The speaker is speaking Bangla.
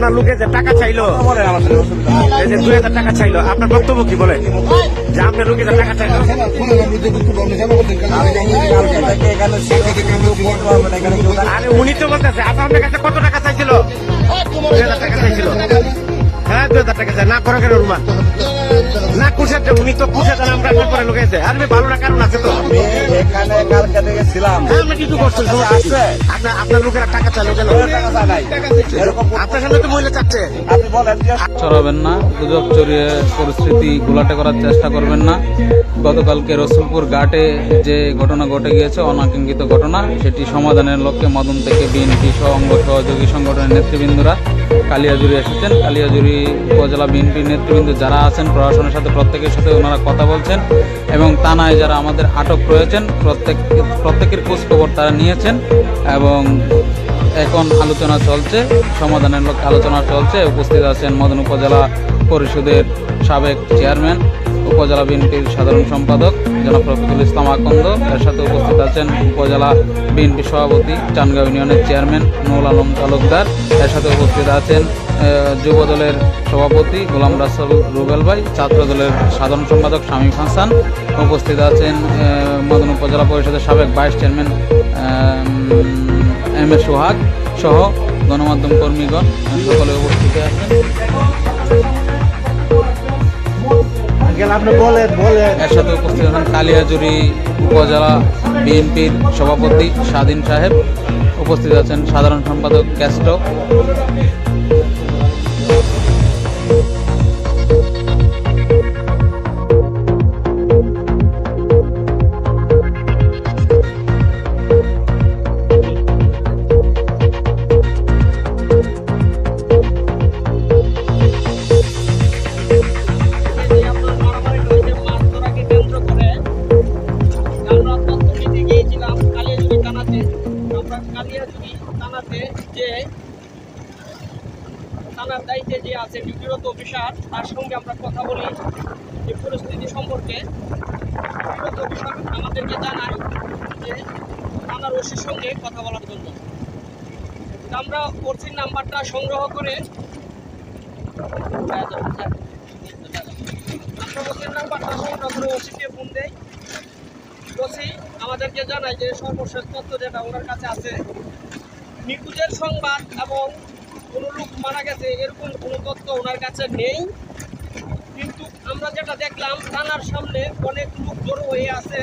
আপনার লোকে যে টাকা চাইলো। এই যে দুই হাজার টাকা চাইলো, আপনার বক্তব্য কি বলে যে আপনার লোকে যে টাকা চাইলো। আরে উনি তো বলতেছে, আপনার কাছে কত টাকা চাইছিল দুই হাজার টাকা চাইছিল হ্যাঁ দুই হাজার টাকা চাই না করে কেন রুমা? না কুশাতে উনি তো কুশাতে আমরা আপনার পরে লোকেছে আর ভালো না কারণ আছে তো। এখানে কালকে থেকে ছিলাম হ্যাঁ আমরা কিছু করছি আপনার আপনার লোকেরা টাকা চাইলো কেন ওদের টাকা চা নাই। এরকম আপনার সামনে তো মহিলা চাচ্ছে। আপনি বলেন ছড়াবেন না গুজব চড়িয়ে পরিস্থিতি ঘোলাটে করার চেষ্টা করবেন না। গতকালকে রসুলপুর ঘাটে যে ঘটনা ঘটে গিয়েছে অনাকাঙ্ক্ষিত ঘটনা সেটি সমাধানের লক্ষ্যে মদন থেকে বিএনপি সহ অঙ্গ সহযোগী সংগঠনের নেতৃবৃন্দরা কালিয়াজুরি এসেছেন। কালিয়াজুরি উপজেলা বিএনপির নেতৃবৃন্দ যারা আছেন, প্রশাসনের সাথে, প্রত্যেকের সাথে ওনারা কথা বলছেন এবং থানায় যারা আমাদের আটক রয়েছেন, প্রত্যেক, প্রত্যেকের খোঁজখবর তারা নিয়েছেন এবং এখন আলোচনা চলছে, সমাধানের লক্ষ্যে আলোচনা চলছে। উপস্থিত আছেন মদন উপজেলা পরিষদের সাবেক চেয়ারম্যান উপজেলা বিএনপির সাধারণ সম্পাদক জনাব রফিকুল ইসলাম আকন্দ। এর সাথে উপস্থিত আছেন উপজেলা বিএনপি সভাপতি চানগাঁও ইউনিয়নের চেয়ারম্যান নুল আলম তালুকদার। এর সাথে উপস্থিত আছেন যুব দলের সভাপতি গোলাম রাসেল রুবেল ভাই, ছাত্র দলের সাধারণ সম্পাদক শামীম হাসান। উপস্থিত আছেন মদন উপজেলা পরিষদের সাবেক vice chairman M A Sohag সহ গণমাধ্যম কর্মীগণ। সকলে উপস্থিত আছেন। আপনি বলেন বলেন। এর সাথে উপস্থিত আছেন কালিয়াজুরি উপজেলা বিএনপির সভাপতি স্বাধীন সাহেব। উপস্থিত আছেন সাধারণ সম্পাদক ক্যাস্টো ডিউটিরত অফিসার, তার সঙ্গে আমরা কথা বলি এই পরিস্থিতি সম্পর্কে। ডিউটিরত অফিসার আমাদেরকে জানায় যে থানার ওসির সঙ্গে কথা বলার জন্য। আমরা ওসির নাম্বারটা সংগ্রহ করে আমরা ওসির নাম্বারটা সংগ্রহ ওসিকে ফোন দেই। আমাদেরকে জানায় যে সর্বশেষ তথ্য যেটা ওনার কাছে আছে। নিখোঁজের সংবাদ এবং কোনো লোক মারা গেছে, এরকম কোনো তথ্য ওনার কাছে নেই। কিন্তু আমরা যেটা দেখলাম, থানার সামনে অনেক লোক জড়ো হয়ে আছে।